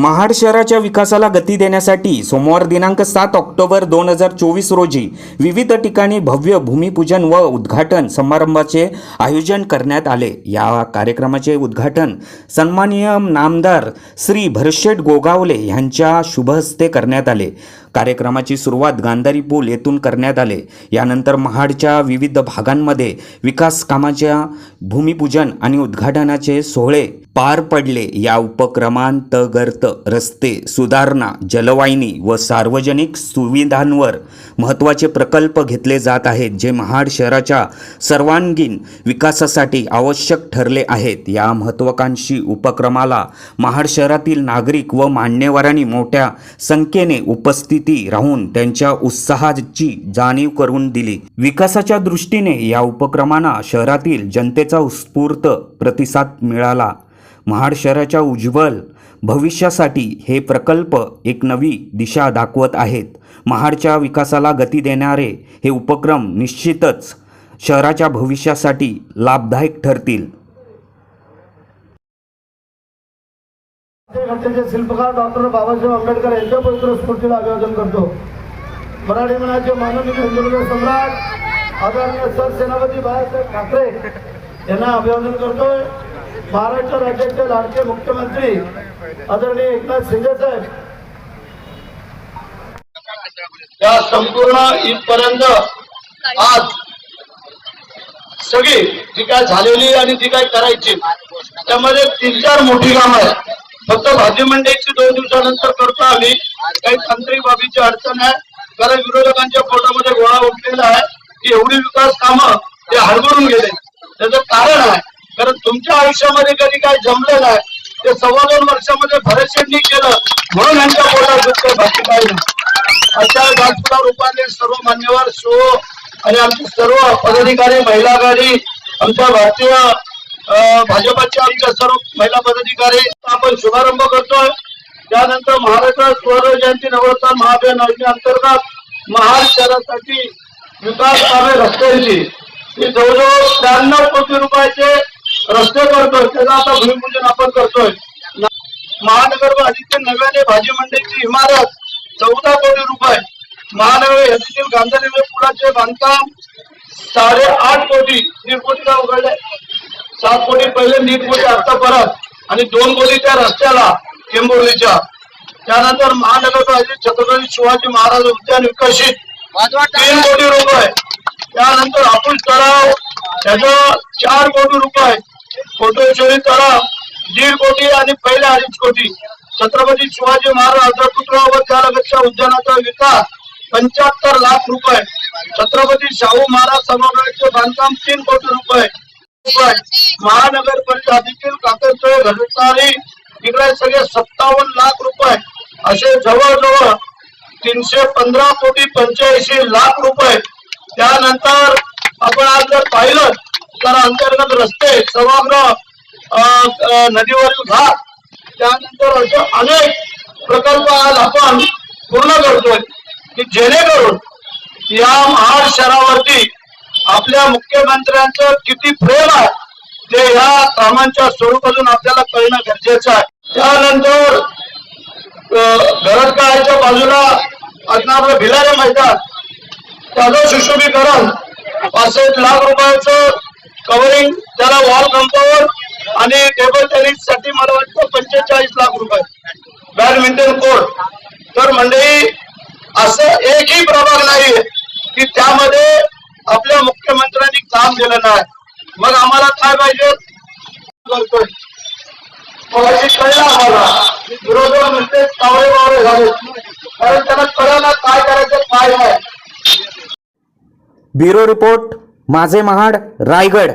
महाड शहराच्या विकासाला गती देण्यासाठी सोमवार दिनांक सात ऑक्टोबर दोन हजार चोवीस रोजी विविध ठिकाणी भव्य भूमिपूजन व उद्घाटन समारंभाचे आयोजन करण्यात आले. या कार्यक्रमाचे उद्घाटन सन्माननीय नामदार श्री भरशेट गोगावले यांच्या शुभहस्ते करण्यात आले. कार्यक्रमाची सुरुवात गांधारी पूल येथून करण्यात आले. यानंतर महाडच्या विविध भागांमध्ये विकास कामाच्या भूमिपूजन आणि उद्घाटनाचे सोहळे पार पडले. या उपक्रमांतर्गत रस्ते सुधारणा जलवाहिनी व सार्वजनिक सुविधांवर महत्त्वाचे प्रकल्प घेतले जात आहेत जे महाड शहराच्या सर्वांगीण विकासासाठी आवश्यक ठरले आहेत. या महत्त्वाकांक्षी उपक्रमाला महाड शहरातील नागरिक व मान्यवरांनी मोठ्या संख्येने उपस्थित राहून त्यांच्या उत्साहाची जाणीव करून दिली. विकासाच्या दृष्टीने या उपक्रमांना शहरातील जनतेचा उत्स्फूर्त प्रतिसाद मिळाला. महाड शहराच्या उज्ज्वल भविष्यासाठी हे प्रकल्प एक नवी दिशा दाखवत आहेत. महाडच्या विकासाला गती देणारे हे उपक्रम निश्चितच शहराच्या भविष्यासाठी लाभदायक ठरतील. घटनेचे शिल्पकार डॉक्टर बाबासाहेब आंबेडकर यांच्या पवित्र स्फूर्तीला अभिवादन करतो. मराठी मनाचे माननीय हिंदुत्व सम्राट आदरणीय सरसेनापती बाळासाहेब ठाकरे यांना अभिवादन करतोय. महाराष्ट्र राज्याचे लाडके मुख्यमंत्री आदरणीय एकनाथ शिंदे साहेब. या संपूर्ण इथपर्यंत आज सगळी जी काय झालेली आणि जी काय करायची त्यामध्ये तीन चार मोठी कामं आहेत. फक्त भाजी मंडईची दोन दिवसानंतर करतो आम्ही काही तांत्रिक बाबीची अडचण आहे. कारण विरोधकांच्या पोटामध्ये गोळा उठलेला आहे. की एवढी विकास कामं ते हरभरून गेले. त्याचं कारण आहे. कारण तुमच्या आयुष्यामध्ये कधी काय जमलेलं आहे ते सव्वा दोन वर्षामध्ये भरतशेडणी केलं. म्हणून यांच्या पोटात दुःख बाकी पाहिजे अशा रूपाने सर्व मान्यवर शो आणि आमचे सर्व पदाधिकारी महिला आमच्या भारतीय भाजपच्या आमच्या सर्व महिला पदाधिकारी आपण शुभारंभ करतोय. त्यानंतर महाराष्ट्र स्वर्ण जयंती नवरत्न महाभियान योजनेअंतर्गत महाड शहरासाठी विकास कामे रस्त्यांची. ही जवळजवळ त्र्याण्णव कोटी रुपयाचे रस्ते करतोय त्याचं आता भूमिपूजन आपण करतोय. ना- महानगरपालिकेचे नव्याने भाजी मंडईची इमारत चौदा कोटी रुपये. महानगर येथील गांधी पुलाचे बांधकाम साडेआठ कोटी. दीड कोटी उघडले सात कोटी पहिले नीट कोटी आता परत. आणि दोन कोटी त्या रस्त्याला टेंभुर्णीच्या त्यानंतर महानगरपालिका छत्रपती शिवाजी महाराज उद्यान विकसित. तीन कोटी रुपये. त्यानंतर अतुल तलाव त्याचा चार कोटी रुपये. कोटेश्वरी तलाव दीड कोटी आणि पहिले अडीच कोटी. छत्रपती शिवाजी महाराज पुतळा व त्यालगतच्या उद्यानाचा विकास पंच्याहत्तर लाख रुपये. छत्रपती शाहू महाराज सभागृहाचे बांधकाम तीन कोटी रुपये. रुपये महानगरपालिका देखील काकरतोय इकडे सगळे सत्तावन्न लाख रुपये. असे जवळजवळ तीनशे पंधरा कोटी पंच्याऐंशी लाख रुपये. त्यानंतर आपण आज जर पाहिलं तर अंतर्गत रस्ते सभागृह अं, नदीवरील घाट त्यानंतर असे अनेक प्रकल्प आज आपण पूर्ण करतोय. की जेणेकरून या महाड शहरावरती आपल्या मुख्यमंत्र्यांचं किती प्रेम आहे ते या कामांच्या स्वरूपातून आपल्याला कळणं गरजेचं आहे. त्यानंतर गरजकाळाच्या बाजूला असणारं भिलारे मैदान त्याचं सुशोभीकरण पासष्ट लाख रुपयाचं कव्हरिंग त्याला वॉल कंपाऊंड आणि टेबल टेनिससाठी मला वाटतं पंचेचाळीस लाख रुपये. बॅडमिंटन कोर्ट तर मंडळी असं एकही प्रभाग नाहीये की त्यामध्ये काम केलं नाही. मग आम्हाला काय पाहिजे? करतोय. मग अशी कळलं आम्हाला. की म्हणते कावळे बावळे झाले. कारण त्यांना कळलं काय करायचं काय नाही. ब्युरो रिपोर्ट माझे महाड रायगड.